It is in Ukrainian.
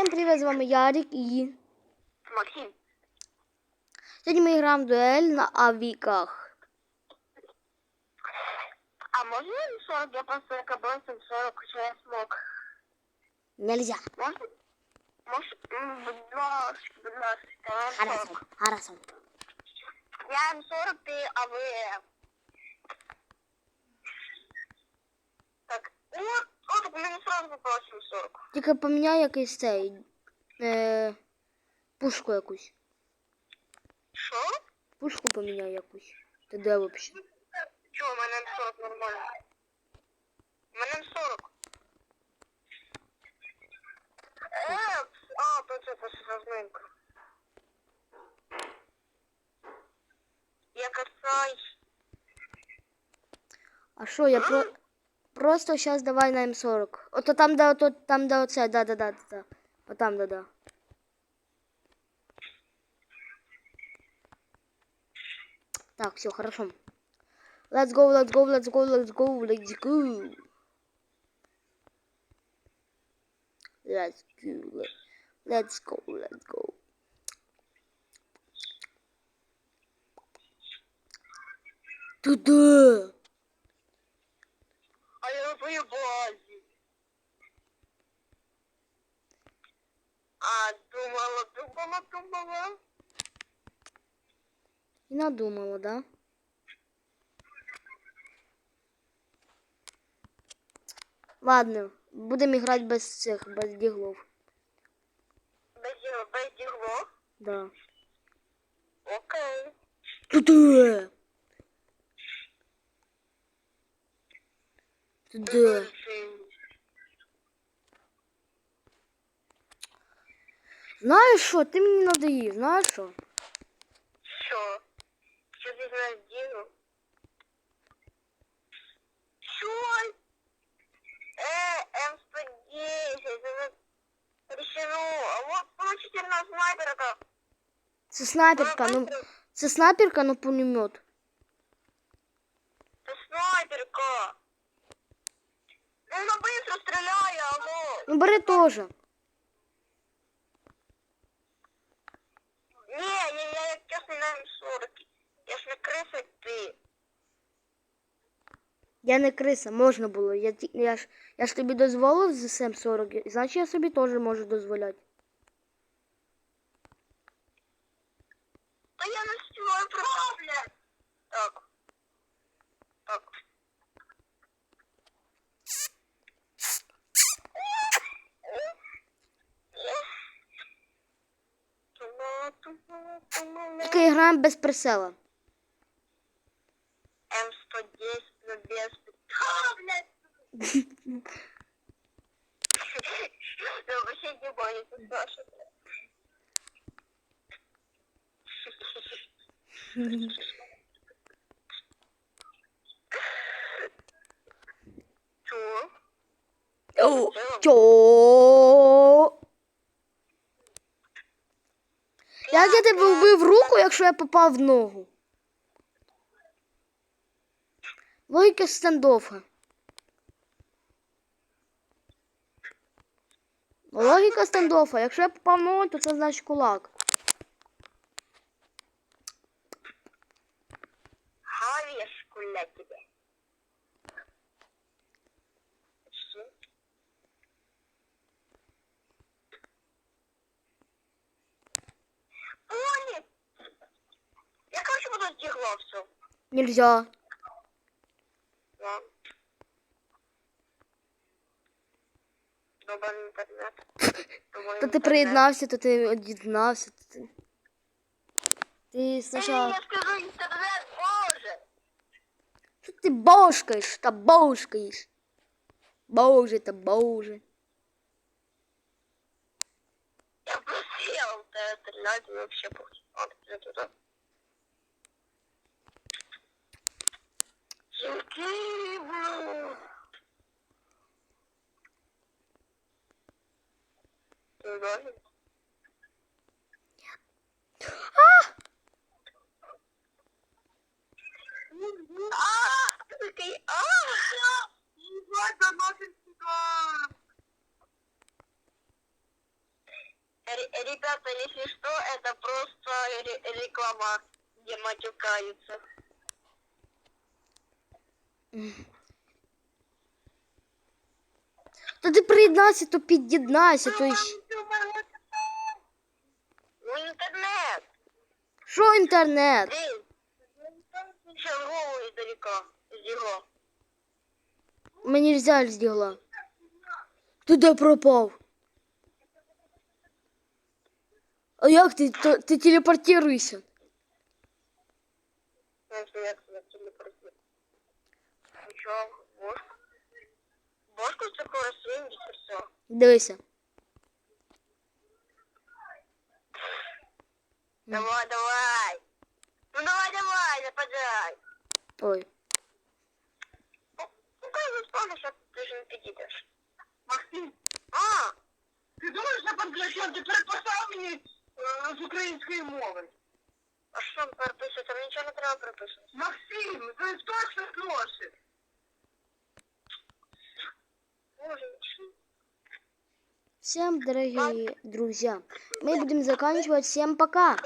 Всім привіт, з вами Ярик і Максим. сьогодні ми граємо в дуель на авіках. А можно М40? Я просто КБС М40 уже я смог. Нельзя. Можно? Может, будь ласка, будь ласка, я Харасом, М40. харасом. Я М40, ты АВМ. Так, сразу попалось М40. Тільки поміняй якийсь цей. Е, пушку якусь. Що? Пушку поміняй якусь. Ти де взагалі? Чого, у мене М40 нормально. У мене М40. Е, а, то це просто розминка. Я касаюсь. А що, я про... Просто зараз давай на М40. Ото там, де ото, там, де оце, да, да, да, да. Отам, да, да. Так, все, хорошо. Let's go, let's go, let's go, let's go, let's go. Let's go, let's go, let's go. Туда. А я на твоей базе. А, думала, думала, думала. І надумала, да? Ладно, будемо грати без цих, без діглов. Без, без диглов. Да. Окей. Туда. Туда. Знаєш що, ти мені надоїв, знаєш що? Що? Що ти знаєш Діну? Що? Е, М110, це решено. А вот получительна снайперка. Це снайперка, ну це снайперка, ну пулемет. Ну бери теж. Ні, я, я як чесно на М40. Я ж не криса ти. Я не криса, можна було. Я, ті- я, ж, я ж тобі дозволив з СМ 40, значить я собі теж можу дозволяти. Та я не співаю правля. Так. Тільки граємо без присела. М110, но без... А, блядь! Ну, вообще не боюсь, Саша. Чё? О, Як я тебе вбив руку, якщо я попав в ногу? Логіка стендофа. Логіка стендофа. Якщо я попав в ногу, то це значить кулак. Галешку для тебе. буду сдерла все. Нельзя. Да. Добрый интернет. Добрый То ти интернет. приєднався, то ти од'єднався. То ти... ти Эй, спочатку. я скажу интернет, боже! Що ти бошкаєш та бошкаєш? Боже та боже. Я просел, да, стрелять и вообще похуй. Я гибну. А! Ребята, если что, это просто реклама, где матюкаются. Та ти приєднайся, то під'єднайся, то й... Ну, интернет. Що інтернет? Него. Мені нельзя здігла. Ти де пропав? А як ти? Ти телепортируйся. Знаешь, я тебя телепортирую. Ну чё, бошку? Бошку такое 70 все. Дивися. Давай, давай. Ну давай, давай, нападай. Ой. Ну как же вспомнишь, что ты же не погибешь? Максим. А, Ти думаєш, я подглядів, ти переписав мені е, з української мови. а что там переписывать? Там ничего не треба переписывать. Максим, Всем, дорогие друзья, мы будем заканчивать. Всем пока.